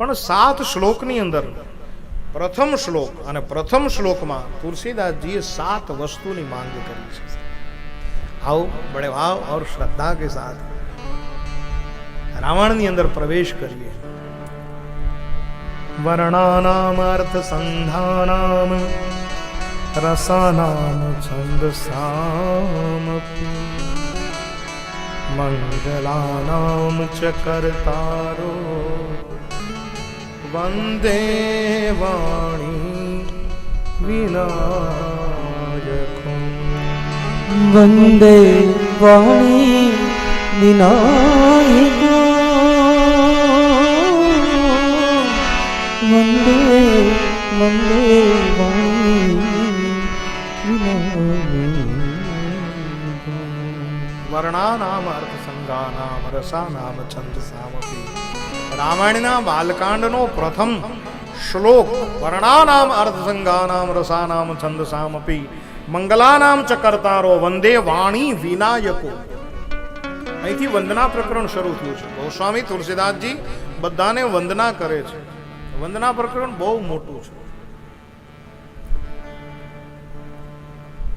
પણ સાત શ્લોકની અંદર, પ્રથમ શ્લોક અને પ્રથમ શ્લોકમાં તુલસીદાસજીએ સાત વસ્તુની માંગ કરી છે. આવો બડે ભાવ ઓર શ્રદ્ધા કે સાથ. રાવણની અંદર પ્રવેશ કરીએ. વર્ણાનામ અર્થ સંધાનામ, રસાનામ છંદસામપી. મંગલાનામ ચ કર્તારો વંદે વાણી વિનાયકો વંદે વાણી વિનાયકો વંદે વંદે વાણી વિનાયકો રામાયણના બાલકાંડનો પ્રથમ શ્લોક વર્ણાનામ અર્થ રસાનામ છંદસામ અપી મંગલાનામ ચ કર્તારો વંદે વાણી વિનાયકો અહીંથી વંદના પ્રકરણ શરૂ થયું છે. ગોસ્વામી તુલસીદાસજી બધાને વંદના કરે છે. વંદના પ્રકરણ બહુ મોટું છે.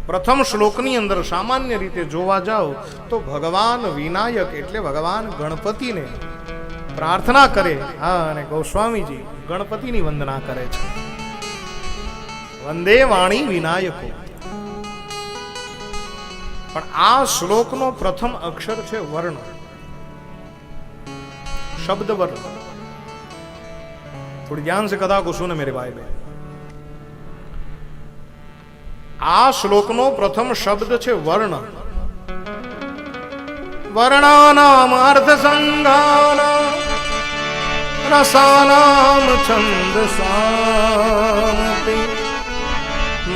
પ્રથમ શ્લોકની અંદર સામાન્ય રીતે જોવા જાઓ તો ભગવાન વિનાયક એટલે ભગવાન ગણપતિને. પ્રાર્થના કરે. હા, અને ગોસ્વામીજી ગણપતિની વંદના કરે છે. વંદે વાણી વિનાયકો. પણ આ શ્લોકનો પ્રથમ અક્ષર છે વર્ણ. શબ્દ વર્ણ. થોડી ધ્યાન સે કદા કુશો ને મેરે ભાઈ બહેન. આ શ્લોકનો પ્રથમ શબ્દ છે વર્ણ. વર્ણાનામ અર્થ સંઘાના રસાનામ છંદસામપી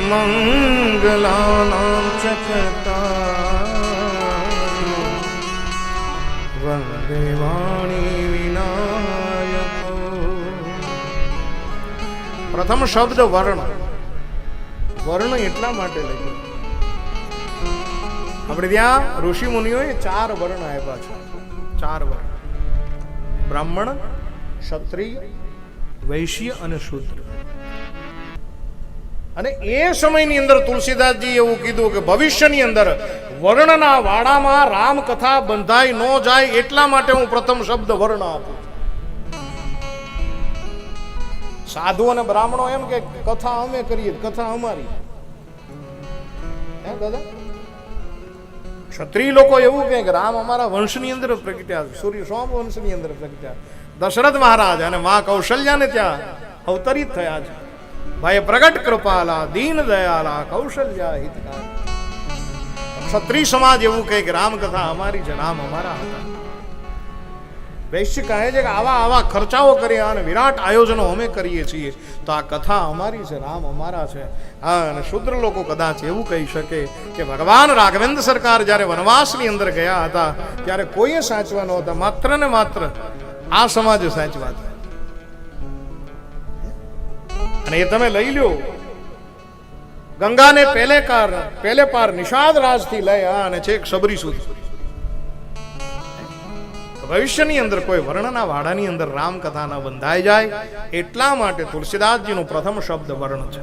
મંગલાનામ ચકતા વંદે વાણી વિનાયકો પ્રથમ શબ્દ વર્ણ વર્ણ એટલા માટે લખ્યું? આપણે ત્યાં ઋષિ મુનિઓએ ચાર વર્ણ આપ્યા છે. ચાર વર્ણ. બ્રાહ્મણ ક્ષત્રિય વૈશ્ય અને શૂદ્ર. અને એ સમયની અંદર તુલસીદાસજી એવું કીધું કે ભવિષ્યની અંદર વર્ણના વાડામાં રામ કથા બંધાઈ ન જાય એટલા માટે હું પ્રથમ શબ્દ વર્ણ આપું સાધુ અને બ્રાહ્મણો એમ કે કથા અમે કરીએ કથા અમારી. દાદા? ક્ષત્રિય લોકો એવું કહે કે રામ અમારા વંશની અંદર પ્રગટ્યા સૂર્ય સોમ વંશની અંદર પ્રગટ્યા દશરથ મહારાજ અને મા કૌશલ્યાને ત્યાં અવતરિત થયા છે. ભાઈ પ્રગટ કૃપાલા, દીન દયાલા, કૌશલ્યા હિતકાર ક્ષત્રિય સમાજ એવું કહે કે રામ કથા અમારી છે રામ અમારા હતા. વૈશ્ય કહે છે કે આવા આવા ખર્ચાઓ કર્યા અને વિરાટ આયોજનો અમે કરીએ છીએ, તો આ કથા અમારી છે રામ અમારા છે. હા, અને શુદ્ર લોકો કદાચ એવું કહી શકે કે ભગવાન રાઘવેન્દ્ર સરકાર જ્યારે વનવાસની અંદર ગયા હતા, ત્યારે કોઈએ સાચવા નહોતા, માત્ર ને માત્ર આ સમાજ સાચવા અને એ તમે લઈ લ્યો. ગંગાને પહેલે કાર, પહેલે પાર નિષાદ રાજથી લઈ આ અને છેક સબરી સુધી. ભવિષ્યની અંદર કોઈ વર્ણના વાડાની અંદર રામકથાના કથા બંધાઈ જાય, એટલા માટે તુલસીદાસજીનો પ્રથમ શબ્દ વર્ણ છે.